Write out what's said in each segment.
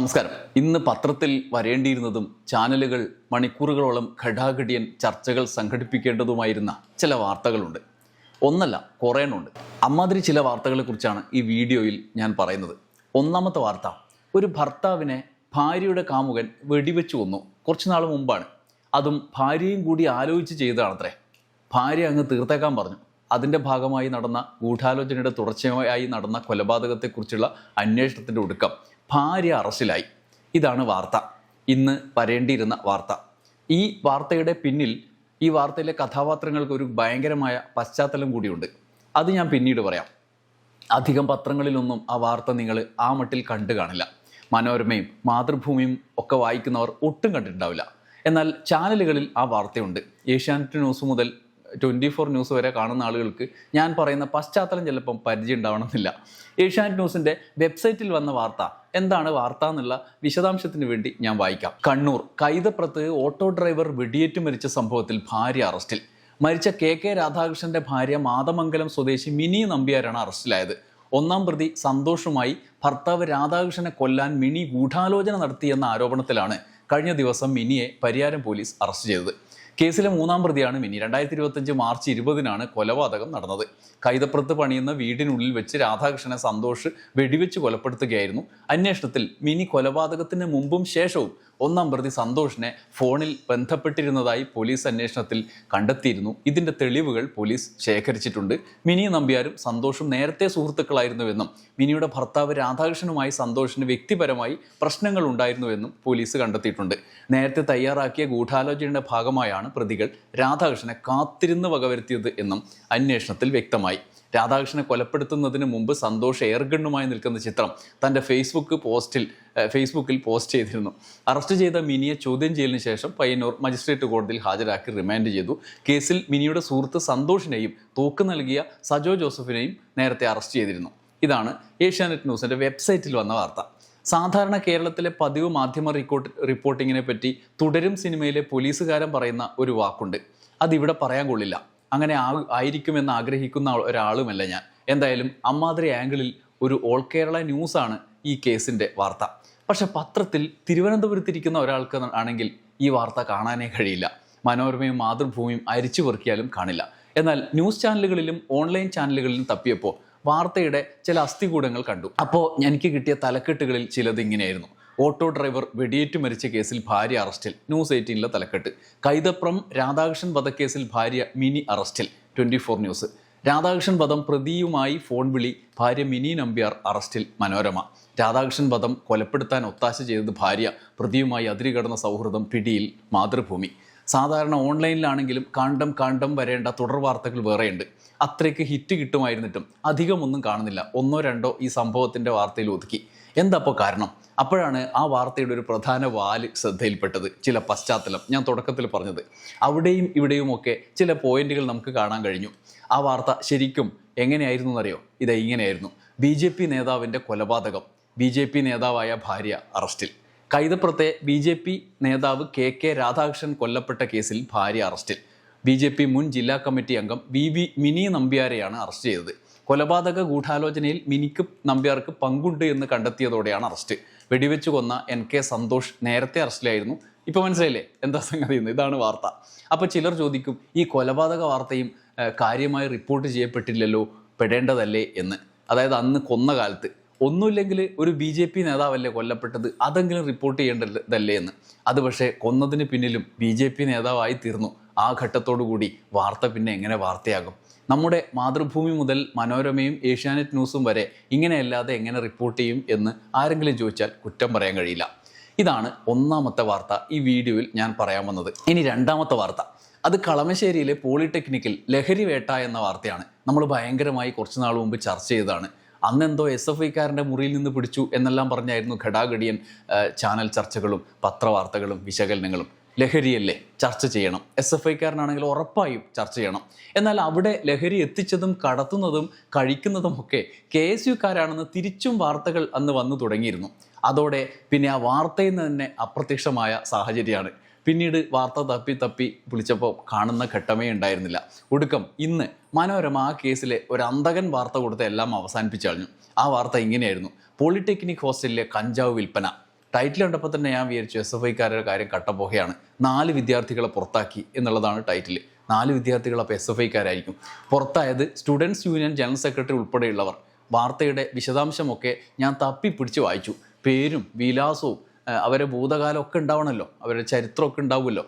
നമസ്കാരം. ഇന്ന് പത്രത്തിൽ വരേണ്ടിയിരുന്നതും ചാനലുകൾ മണിക്കൂറുകളോളം ഘടാഘടിയൻ ചർച്ചകൾ സംഘടിപ്പിക്കേണ്ടതുമായിരുന്ന ചില വാർത്തകളുണ്ട്. ഒന്നല്ല കുറേണുണ്ട് അമ്മാതിരി ചില വാർത്തകളെക്കുറിച്ചാണ് ഈ വീഡിയോയിൽ ഞാൻ പറയുന്നത്. ഒന്നാമത്തെ വാർത്ത ഒരു ഭർത്താവിനെ ഭാര്യയുടെ കാമുകൻ വെടിവെച്ചു കൊന്നു കുറച്ച് നാൾ മുമ്പാണ്. അതും ഭാര്യയും കൂടി ആലോചിച്ച് ചെയ്തതാണത്രേ. ഭാര്യ അങ്ങ് തീർത്തേക്കാൻ പറഞ്ഞു. അതിന്റെ ഭാഗമായി നടന്ന ഗൂഢാലോചനയുടെ തുടർച്ചയായി നടന്ന കൊലപാതകത്തെക്കുറിച്ചുള്ള അന്വേഷണത്തിന്റെ ഒടുക്കം. ഭാര്യ അറസ്റ്റിലായി. ഇതാണ് വാർത്ത. ഇന്ന് വരേണ്ടിയിരുന്ന വാർത്ത. ഈ വാർത്തയുടെ പിന്നിൽ ഈ വാർത്തയിലെ കഥാപാത്രങ്ങൾക്ക് ഒരു ഭയങ്കരമായ പശ്ചാത്തലം കൂടിയുണ്ട്. അത് ഞാൻ പിന്നീട് പറയാം. അധികം പത്രങ്ങളിലൊന്നും ആ വാർത്ത നിങ്ങൾ ആ മട്ടിൽ കണ്ടു കാണില്ല. മനോരമയും മാതൃഭൂമിയും ഒക്കെ വായിക്കുന്നവർ ഒട്ടും കണ്ടിട്ടുണ്ടാവില്ല. എന്നാൽ ചാനലുകളിൽ ആ വാർത്തയുണ്ട്. ഏഷ്യാനെറ്റ് ന്യൂസ് മുതൽ ട്വന്റി ഫോർ ന്യൂസ് വരെ കാണുന്ന ആളുകൾക്ക് ഞാൻ പറയുന്ന പശ്ചാത്തലം ചിലപ്പം പരിചയം ഉണ്ടാവണമെന്നില്ല ഏഷ്യാനെറ്റ് ന്യൂസിന്റെ വെബ്സൈറ്റിൽ വന്ന വാർത്ത. എന്താണ് വാർത്ത എന്നുള്ള വിശദാംശത്തിന് വേണ്ടി ഞാൻ വായിക്കാം. കണ്ണൂർ. കൈതപ്രത്ത് ഓട്ടോ ഡ്രൈവർ വെടിയേറ്റ് മരിച്ച സംഭവത്തിൽ ഭാര്യ അറസ്റ്റിൽ. മരിച്ച കെ കെ രാധാകൃഷ്ണന്റെ ഭാര്യ മാതമംഗലം സ്വദേശി മിനി നമ്പ്യാരാണ് അറസ്റ്റിലായത്. ഒന്നാം പ്രതി സന്തോഷുമായി ഭർത്താവ് രാധാകൃഷ്ണനെ കൊല്ലാൻ മിനി ഗൂഢാലോചന നടത്തിയെന്ന ആരോപണത്തിലാണ് കഴിഞ്ഞ ദിവസം മിനിയെ പരിയാരം പോലീസ് അറസ്റ്റ് ചെയ്തത്. കേസിലെ മൂന്നാം പ്രതിയാണ് മിനി. രണ്ടായിരത്തി ഇരുപത്തഞ്ച് മാർച്ച് ഇരുപതിനാണ് കൊലപാതകം നടന്നത്. കൈതപ്പുറത്ത് പണിയുന്ന വീടിനുള്ളിൽ വെച്ച് രാധാകൃഷ്ണനെ സന്തോഷ് വെടിവെച്ച് കൊലപ്പെടുത്തുകയായിരുന്നു. അന്വേഷണത്തിൽ മിനി കൊലപാതകത്തിന് മുമ്പും ശേഷവും ഒന്നാം പ്രതി സന്തോഷിനെ ഫോണിൽ ബന്ധപ്പെട്ടിരുന്നതായി പോലീസ് അന്വേഷണത്തിൽ കണ്ടെത്തിയിരുന്നു. ഇതിന്റെ തെളിവുകൾ പോലീസ് ശേഖരിച്ചിട്ടുണ്ട്. മിനി നമ്പ്യാരും സന്തോഷും നേരത്തെ സുഹൃത്തുക്കളായിരുന്നുവെന്നും മിനിയുടെ ഭർത്താവ് രാധാകൃഷ്ണനുമായി സന്തോഷിന് വ്യക്തിപരമായി പ്രശ്നങ്ങൾ ഉണ്ടായിരുന്നുവെന്നും പോലീസ് കണ്ടെത്തിയിട്ടുണ്ട്. നേരത്തെ തയ്യാറാക്കിയ ഗൂഢാലോചനയുടെ ഭാഗമായാണ് പ്രതികൾ രാധാകൃഷ്ണനെ കാത്തിരുന്ന് വകവരുത്തിയത് എന്നും അന്വേഷണത്തിൽ വ്യക്തമായി. രാധാകൃഷ്ണനെ കൊലപ്പെടുത്തുന്നതിന് മുമ്പ് സന്തോഷ് എയർഗണ്ണുമായി നിൽക്കുന്ന ചിത്രം തന്റെ ഫേസ്ബുക്ക് പോസ്റ്റിൽ ഫേസ്ബുക്കിൽ പോസ്റ്റ് ചെയ്തിരുന്നു. അറസ്റ്റ് ചെയ്ത മിനിയെ ചോദ്യം ചെയ്യലിന് ശേഷം പയ്യന്നൂർ മജിസ്ട്രേറ്റ് കോടതിയിൽ ഹാജരാക്കി റിമാൻഡ് ചെയ്തു. കേസിൽ മിനിയുടെ സുഹൃത്ത് സന്തോഷിനെയും തോക്ക് നൽകിയ സജോ ജോസഫിനെയും നേരത്തെ അറസ്റ്റ് ചെയ്തിരുന്നു. ഇതാണ് ഏഷ്യാനെറ്റ് ന്യൂസിന്റെ വെബ്സൈറ്റിൽ വന്ന വാർത്ത. സാധാരണ കേരളത്തിലെ പതിവ് മാധ്യമ റിപ്പോർട്ട് റിപ്പോർട്ടിങ്ങിനെ പറ്റി തുടരും സിനിമയിലെ പോലീസുകാരൻ പറയുന്ന ഒരു വാക്കുണ്ട്. അതിവിടെ പറയാൻ കൊള്ളില്ല. അങ്ങനെ ആ ആയിരിക്കുമെന്ന് ആഗ്രഹിക്കുന്ന ഒരാളുമല്ല ഞാൻ. എന്തായാലും അമ്മാതിരി ആംഗിളിൽ ഒരു ഓൾ കേരള ന്യൂസാണ് ഈ കേസിന്റെ വാർത്ത. പക്ഷെ പത്രത്തിൽ തിരുവനന്തപുരത്തിരിക്കുന്ന ഒരാൾക്ക് ആണെങ്കിൽ ഈ വാർത്ത കാണാനേ കഴിയില്ല. മനോരമയും മാതൃഭൂമിയും അരിച്ചു പെറുക്കിയാലും കാണില്ല. എന്നാൽ ന്യൂസ് ചാനലുകളിലും ഓൺലൈൻ ചാനലുകളിലും തപ്പിയപ്പോൾ വാർത്തയുടെ ചില അസ്ഥികൂടങ്ങൾ കണ്ടു. അപ്പോൾ എനിക്ക് കിട്ടിയ തലക്കെട്ടുകളിൽ ചിലത് ഇങ്ങനെയായിരുന്നു. ഓട്ടോ ഡ്രൈവർ വെടിയേറ്റ് മരിച്ച കേസിൽ ഭാര്യ അറസ്റ്റിൽ. ന്യൂസ് എയ്റ്റീനിലെ തലക്കെട്ട്. കൈതപ്രം രാധാകൃഷ്ണൻ വധക്കേസിൽ ഭാര്യ മിനി അറസ്റ്റിൽ. Twenty four news. രാധാകൃഷ്ണൻ വധം പ്രതിയുമായി ഫോൺ വിളി ഭാര്യ മിനി നമ്പ്യാർ അറസ്റ്റിൽ മനോരമ. രാധാകൃഷ്ണൻ വധം കൊലപ്പെടുത്താൻ ഒത്താശ ചെയ്തത് ഭാര്യ പ്രതിയുമായി അതിരുകടന്ന സൗഹൃദം പിടിയിൽ മാതൃഭൂമി. സാധാരണ ഓൺലൈനിലാണെങ്കിലും കാണ്ടം കാണ്ടം വരേണ്ട തുടർ വാർത്തകൾ വേറെയുണ്ട്. അത്രയ്ക്ക് ഹിറ്റ് കിട്ടുമായിരുന്നിട്ടും അധികമൊന്നും കാണുന്നില്ല. ഒന്നോ രണ്ടോ ഈ സംഭവത്തിന്റെ വാർത്തയിൽ ഒതുക്കി. എന്തപ്പോൾ കാരണം? അപ്പോഴാണ് ആ വാർത്തയുടെ ഒരു പ്രധാന വാൽ ശ്രദ്ധയിൽപ്പെട്ടത്. ചില പശ്ചാത്തലം. ഞാൻ തുടക്കത്തിൽ പറഞ്ഞത്. അവിടെയും ഇവിടെയുമൊക്കെ ചില പോയിന്റുകൾ നമുക്ക് കാണാൻ കഴിഞ്ഞു. ആ വാർത്ത ശരിക്കും എങ്ങനെയായിരുന്നു എന്നറിയോ? ഇത് ഇങ്ങനെയായിരുന്നു. ബി ജെ പി നേതാവിന്റെ കൊലപാതകം. ബി ജെ പി നേതാവായ ഭാര്യ അറസ്റ്റിൽ. കൈതപ്പുറത്തെ ബി ജെ പി നേതാവ് കെ കെ രാധാകൃഷ്ണൻ കൊല്ലപ്പെട്ട കേസിൽ ഭാര്യ അറസ്റ്റിൽ. ബി ജെ പി മുൻ ജില്ലാ കമ്മിറ്റി അംഗം വി വി മിനി നമ്പ്യാരെയാണ് അറസ്റ്റ് ചെയ്തത്. കൊലപാതക ഗൂഢാലോചനയിൽ മിനിക്ക് നമ്പ്യാർക്ക് പങ്കുണ്ട് എന്ന് കണ്ടെത്തിയതോടെയാണ് അറസ്റ്റ്. വെടിവെച്ച് കൊന്ന എൻ കെ സന്തോഷ് നേരത്തെ അറസ്റ്റിലായിരുന്നു. ഇപ്പോൾ മനസ്സിലായില്ലേ? എന്താ സംഗതി എന്ന്? ഇതാണ് വാർത്ത. അപ്പോൾ ചിലർ ചോദിക്കും ഈ കൊലപാതക വാർത്തയും കാര്യമായി റിപ്പോർട്ട് ചെയ്യപ്പെട്ടില്ലല്ലോ പെടേണ്ടതല്ലേ എന്ന്. അതായത് അന്ന് കൊന്ന കാലത്ത്. ഒന്നുമില്ലെങ്കിൽ ഒരു ബി ജെ പി നേതാവല്ലേ കൊല്ലപ്പെട്ടത്? അതെങ്കിലും റിപ്പോർട്ട് ചെയ്യേണ്ടതല്ലേ എന്ന്. അത് പക്ഷേ കൊന്നതിന് പിന്നിലും ബി ജെ പി നേതാവായി തീർന്നു. ആ ഘട്ടത്തോടു കൂടി വാർത്ത പിന്നെ എങ്ങനെ വാർത്തയാകും? നമ്മുടെ മാതൃഭൂമി മുതൽ മനോരമയും ഏഷ്യാനെറ്റ് ന്യൂസും വരെ ഇങ്ങനെയല്ലാതെ എങ്ങനെ റിപ്പോർട്ട് ചെയ്യും എന്ന് ആരെങ്കിലും ചോദിച്ചാൽ കുറ്റം പറയാൻ കഴിയില്ല. ഇതാണ് ഒന്നാമത്തെ വാർത്ത ഈ വീഡിയോയിൽ ഞാൻ പറയാൻ വന്നത്. ഇനി രണ്ടാമത്തെ വാർത്ത. അത് കളമശ്ശേരിയിലെ പോളിടെക്നിക്കിൽ ലഹരി വേട്ട എന്ന വാർത്തയാണ് നമ്മൾ ഭയങ്കരമായി കുറച്ച് നാൾ മുമ്പ് ചർച്ച ചെയ്തതാണ്. അന്നെന്തോ എസ് എഫ് ഐക്കാരന്റെ മുറിയിൽ നിന്ന് പിടിച്ചു എന്നെല്ലാം പറഞ്ഞായിരുന്നു ഘടാഘടിയൻ ചാനൽ ചർച്ചകളും പത്രവാർത്തകളും വിശകലനങ്ങളും. ലഹരിയല്ലേ ചർച്ച ചെയ്യണം. എസ് എഫ് ഐക്കാരനാണെങ്കിൽ ഉറപ്പായും ചർച്ച ചെയ്യണം. എന്നാൽ അവിടെ ലഹരി എത്തിച്ചതും കടത്തുന്നതും കഴിക്കുന്നതും ഒക്കെ കെ എസ് യുക്കാരാണെന്ന് തിരിച്ചും വാർത്തകൾ അന്ന് വന്നു തുടങ്ങിയിരുന്നു. അതോടെ പിന്നെ ആ വാർത്തയിൽ നിന്ന് തന്നെ അപ്രത്യക്ഷമായ സാഹചര്യമാണ്. പിന്നീട് വാർത്ത തപ്പി തപ്പി വിളിച്ചപ്പോൾ കാണുന്ന ഘട്ടമേ ഉണ്ടായിരുന്നില്ല. ഒടുക്കം ഇന്ന് മനോരമ ആ കേസിലെ ഒരു അന്തകൻ വാർത്ത കൊടുത്ത് എല്ലാം അവസാനിപ്പിച്ചു കളഞ്ഞു. ആ വാർത്ത ഇങ്ങനെയായിരുന്നു. പോളിടെക്നിക് ഹോസ്റ്റലിലെ കഞ്ചാവ് വിൽപ്പന. ടൈറ്റിൽ കണ്ടപ്പോൾ തന്നെ ഞാൻ വിചാരിച്ചു എസ് എഫ് ഐക്കാരുടെ കാര്യം കട്ടപ്പോഹയാണ് നാല് വിദ്യാർത്ഥികളെ പുറത്താക്കി എന്നുള്ളതാണ് ടൈറ്റിൽ നാല് വിദ്യാർത്ഥികൾ അപ്പോൾ എസ് എഫ് ഐക്കാരായിരിക്കും പുറത്തായത് സ്റ്റുഡൻസ് യൂണിയൻ ജനറൽ സെക്രട്ടറി ഉൾപ്പെടെയുള്ളവർ. വാർത്തയുടെ വിശദാംശമൊക്കെ ഞാൻ തപ്പിപ്പിടിച്ച് വായിച്ചു. പേരും വിലാസവും അവരെ ഭൂതകാലം ഒക്കെ ഉണ്ടാവണമല്ലോ അവരുടെ ചരിത്രമൊക്കെ ഉണ്ടാവുമല്ലോ.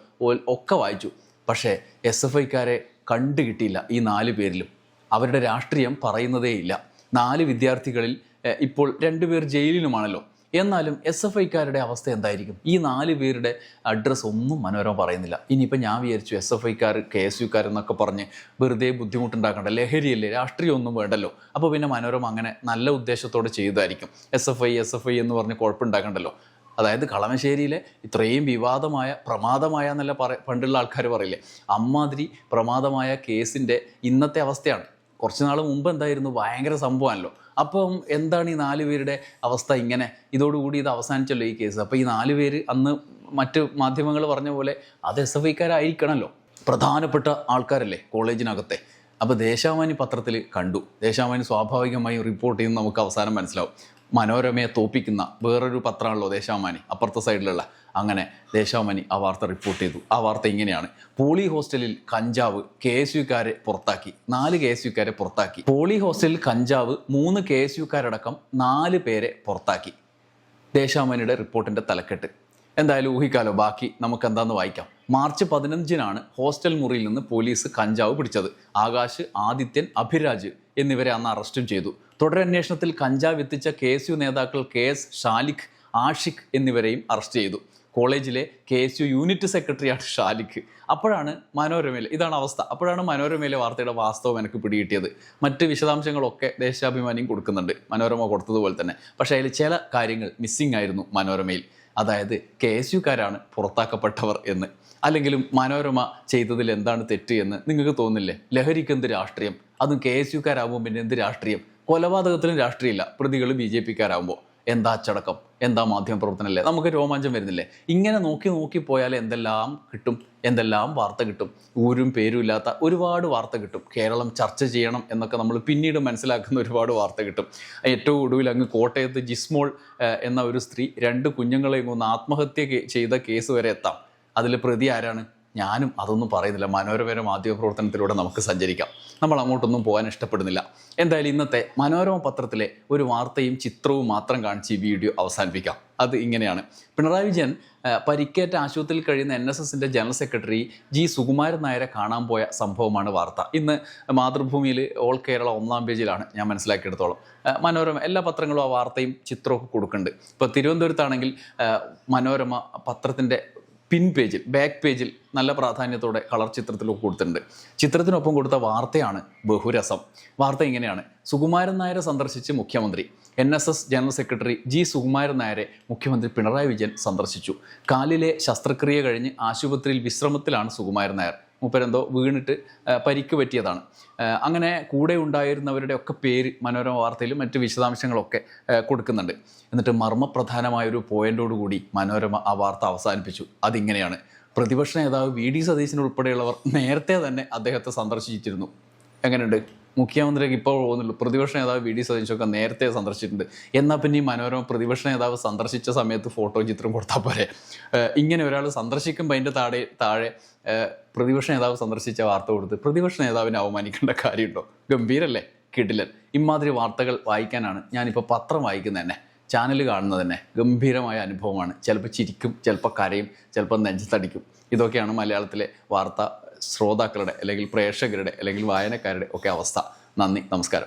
ഒക്കെ വായിച്ചു. പക്ഷേ എസ് എഫ് ഐക്കാരെ കണ്ടുകിട്ടിയില്ല ഈ നാല് പേരിലും. അവരുടെ രാഷ്ട്രീയം പറയുന്നതേയില്ല. നാല് വിദ്യാർത്ഥികളിൽ ഇപ്പോൾ രണ്ടുപേർ ജയിലിലുമാണല്ലോ. എന്നാലും എസ് എഫ് ഐക്കാരുടെ അവസ്ഥ എന്തായിരിക്കും? ഈ നാല് പേരുടെ അഡ്രസ്സ് ഒന്നും മനോരമ പറയുന്നില്ല. ഇനിയിപ്പോൾ ഞാൻ വിചാരിച്ചു എസ് എഫ് ഐക്കാർ കെ എസ് യുക്കാർ എന്നൊക്കെ പറഞ്ഞ് വെറുതെ ബുദ്ധിമുട്ടുണ്ടാക്കണ്ട. ലഹരിയല്ലേ? രാഷ്ട്രീയം ഒന്നും വേണ്ടല്ലോ. അപ്പോൾ പിന്നെ മനോരമ അങ്ങനെ നല്ല ഉദ്ദേശത്തോടെ ചെയ്തതായിരിക്കും. S F I S F I എന്ന് പറഞ്ഞ് കുഴപ്പമുണ്ടാക്കണ്ടല്ലോ. അതായത് കളമശ്ശേരിയിലെ ഇത്രയും വിവാദമായ പ്രമാദമായ എന്നല്ല പറ പണ്ടുള്ള ആൾക്കാർ പറയില്ലേ? അമ്മാതിരി പ്രമാദമായ കേസിന്റെ ഇന്നത്തെ അവസ്ഥയാണ്. കുറച്ച് നാൾ മുമ്പ് എന്തായിരുന്നു? ഭയങ്കര സംഭവമാണല്ലോ. അപ്പം എന്താണ് ഈ നാല് പേരുടെ അവസ്ഥ ഇങ്ങനെ? ഇതോടുകൂടി ഇത് അവസാനിച്ചല്ലോ ഈ കേസ്. അപ്പോൾ ഈ നാല് പേര് അന്ന് മറ്റ് മാധ്യമങ്ങൾ പറഞ്ഞ പോലെ അത് എസ് എഫ് ഐക്കാരായിരിക്കണമല്ലോ പ്രധാനപ്പെട്ട ആൾക്കാരല്ലേ കോളേജിനകത്തെ. അപ്പോൾ ദേശാവാനി പത്രത്തിൽ കണ്ടു. ദേശാവാനി സ്വാഭാവികമായും റിപ്പോർട്ട് ചെയ്യുന്ന നമുക്ക് അവസാനം മനസ്സിലാവും. മനോരമയെ തോപ്പിക്കുന്ന വേറൊരു പത്രമാണല്ലോ ദേശാവാനി അപ്പുറത്തെ സൈഡിലുള്ള അങ്ങനെ ദേശാമണി ആ വാർത്ത റിപ്പോർട്ട് ചെയ്തു. ആ വാർത്ത ഇങ്ങനെയാണ്. പോളി ഹോസ്റ്റലിൽ കഞ്ചാവ് കെ എസ് യുക്കാരെ പുറത്താക്കി. നാല് കെ എസ് യുക്കാരെ പുറത്താക്കി. പോളി ഹോസ്റ്റലിൽ കഞ്ചാവ് മൂന്ന് കെ എസ് യുക്കാരടക്കം നാല് പേരെ പുറത്താക്കി. ദേശാമണിയുടെ റിപ്പോർട്ടിന്റെ തലക്കെട്ട്. എന്തായാലും ഊഹിക്കാലോ ബാക്കി നമുക്ക് എന്താന്ന് വായിക്കാം. മാർച്ച് പതിനഞ്ചിനാണ് ഹോസ്റ്റൽ മുറിയിൽ നിന്ന് പോലീസ് കഞ്ചാവ് പിടിച്ചത്. ആകാശ് ആദിത്യൻ അഭിരാജ് എന്നിവരെ അന്ന് അറസ്റ്റും ചെയ്തു. തുടരന്വേഷണത്തിൽ കഞ്ചാവ് എത്തിച്ച കെ എസ് യു നേതാക്കൾ കെ എസ് ഷാലിഖ് ആഷിഖ് എന്നിവരെയും അറസ്റ്റ് ചെയ്തു. കോളേജിലെ കെ എസ് യു യൂണിറ്റ് സെക്രട്ടറിയാണ് ഷാലിഖ് അപ്പോഴാണ് മനോരമയിലെ ഇതാണ് അവസ്ഥ. അപ്പോഴാണ് മനോരമയിലെ വാർത്തയുടെ വാസ്തവം എനിക്ക് പിടികിട്ടിയത്. മറ്റ് വിശദാംശങ്ങളൊക്കെ ദേശാഭിമാനിയും കൊടുക്കുന്നുണ്ട്. മനോരമ കൊടുത്തതുപോലെ തന്നെ. പക്ഷേ അതിൽ ചില കാര്യങ്ങൾ മിസ്സിംഗ് ആയിരുന്നു മനോരമയിൽ. അതായത് കെ എസ് യുക്കാരാണ് പുറത്താക്കപ്പെട്ടവർ എന്ന്. അല്ലെങ്കിലും മനോരമ ചെയ്തതിൽ എന്താണ് തെറ്റ് എന്ന് നിങ്ങൾക്ക് തോന്നില്ലേ ലഹരിക്ക് എന്ത് രാഷ്ട്രീയം? അതും കെ എസ് യുക്കാരാകുമ്പോൾ പിന്നെ എന്ത് രാഷ്ട്രീയം? കൊലപാതകത്തിലും രാഷ്ട്രീയമില്ല. പ്രതികൾ ബി ജെ പിക്കാരാകുമ്പോൾ എന്താ അച്ചടക്കം? എന്താ മാധ്യമ പ്രവർത്തനമല്ലേ നമുക്ക് രോമാഞ്ചം വരുന്നില്ലേ? ഇങ്ങനെ നോക്കി നോക്കി പോയാൽ എന്തെല്ലാം കിട്ടും? എന്തെല്ലാം വാർത്ത കിട്ടും? ഊരും പേരും ഇല്ലാത്ത ഒരുപാട് വാർത്ത കിട്ടും. കേരളം ചർച്ച ചെയ്യണം എന്നൊക്കെ നമ്മൾ പിന്നീട് മനസ്സിലാക്കുന്ന ഒരുപാട് വാർത്ത കിട്ടും. ഏറ്റവും ഒടുവിൽ അങ്ങ് കോട്ടയത്ത് ജിസ്മോൾ എന്ന ഒരു സ്ത്രീ രണ്ട് കുഞ്ഞുങ്ങളെയും കൊന്ന് ആത്മഹത്യ ചെയ്ത കേസ് വരെ എത്താം. അതിൽ പ്രതി ആരാണ്? ഞാനും അതൊന്നും പറയുന്നില്ല. മനോരമ മാധ്യമ പ്രവർത്തനത്തിലൂടെ നമുക്ക് സഞ്ചരിക്കാം. നമ്മൾ അങ്ങോട്ടൊന്നും പോകാൻ ഇഷ്ടപ്പെടുന്നില്ല. എന്തായാലും ഇന്നത്തെ മനോരമ പത്രത്തിലെ ഒരു വാർത്തയും ചിത്രവും മാത്രം കാണിച്ച് ഈ വീഡിയോ അവസാനിപ്പിക്കാം. അത് ഇങ്ങനെയാണ്. പിണറായി വിജയൻ പരിക്കേറ്റ ആശുപത്രിയിൽ കഴിയുന്ന എൻ എസ് എസിന്റെ ജനറൽ സെക്രട്ടറി ജി സുകുമാരൻ നായരെ കാണാൻ പോയ സംഭവമാണ് വാർത്ത. ഇന്ന് മാതൃഭൂമിയിൽ ഓൾ കേരള ഒന്നാം പേജിലാണ് ഞാൻ മനസ്സിലാക്കിയെടുത്തോളം. മനോരമ എല്ലാ പത്രങ്ങളും ആ വാർത്തയും ചിത്രമൊക്കെ കൊടുക്കുന്നുണ്ട്. ഇപ്പോൾ തിരുവനന്തപുരത്താണെങ്കിൽ മനോരമ പത്രത്തിന്റെ പിൻ പേജിൽ ബാക്ക് പേജിൽ നല്ല പ്രാധാന്യത്തോടെ കളർ ചിത്രത്തിലൊക്കെ കൊടുത്തിട്ടുണ്ട്. ചിത്രത്തിനൊപ്പം കൊടുത്ത വാർത്തയാണ് ബഹുരസം. വാർത്ത ഇങ്ങനെയാണ്. സുകുമാരൻ നായരെ സന്ദർശിച്ച് മുഖ്യമന്ത്രി. N S S general secretary G Sukumaran നായരെ മുഖ്യമന്ത്രി പിണറായി വിജയൻ സന്ദർശിച്ചു. കാലിലെ ശസ്ത്രക്രിയ കഴിഞ്ഞ് ആശുപത്രിയിൽ വിശ്രമത്തിലാണ് സുകുമാരൻ നായർ. മൂപ്പരെന്തോ വീണിട്ട് പരിക്ക് പറ്റിയതാണ്. അങ്ങനെ കൂടെ ഉണ്ടായിരുന്നവരുടെ ഒക്കെ പേര് മനോരമ വാർത്തയിലും മറ്റ് വിശദാംശങ്ങളൊക്കെ കൊടുക്കുന്നുണ്ട്. എന്നിട്ട് മർമ്മപ്രധാനമായൊരു പോയിന്റോടുകൂടി മനോരമ ആ വാർത്ത അവസാനിപ്പിച്ചു. അതിങ്ങനെയാണ്. പ്രതിപക്ഷ നേതാവ് വി. ഡി. സതീശൻ ഉൾപ്പെടെയുള്ളവർ നേരത്തെ തന്നെ അദ്ദേഹത്തെ സന്ദർശിച്ചിരുന്നു. എങ്ങനെയുണ്ട്? മുഖ്യമന്ത്രിക്ക് ഇപ്പോൾ പോകുന്നുള്ളൂ. പ്രതിപക്ഷ നേതാവ് വി ഡി സതീശൊക്കെ നേരത്തെ സന്ദർശിച്ചിട്ടുണ്ട്. എന്നാൽ പിന്നെ ഈ മനോരമ പ്രതിപക്ഷ നേതാവ് സന്ദർശിച്ച സമയത്ത് ഫോട്ടോ ചിത്രം കൊടുത്താൽ പോരെ. ഇങ്ങനെ ഒരാൾ സന്ദർശിക്കുമ്പോൾ അതിന്റെ താഴെ താഴെ പ്രതിപക്ഷ നേതാവ് സന്ദർശിച്ച വാർത്ത കൊടുത്ത് പ്രതിപക്ഷ നേതാവിനെ അവമാനിക്കേണ്ട കാര്യമുണ്ടോ? ഗംഭീരല്ലേ? കിടിലൻ. ഇമാതിരി വാർത്തകൾ വായിക്കാനാണ് ഞാനിപ്പോൾ പത്രം വായിക്കുന്നത് തന്നെ ചാനൽ കാണുന്നത് തന്നെ ഗംഭീരമായ അനുഭവമാണ്. ചിലപ്പോൾ ചിരിക്കും ചിലപ്പോൾ കരയും ചിലപ്പോൾ നെഞ്ചത്തടിക്കും. ഇതൊക്കെയാണ് മലയാളത്തിലെ വാർത്ത ശ്രോതാക്കളുടെ അല്ലെങ്കിൽ പ്രേക്ഷകരുടെ അല്ലെങ്കിൽ വായനക്കാരുടെ ഒക്കെ അവസ്ഥ. നന്ദി നമസ്കാരം.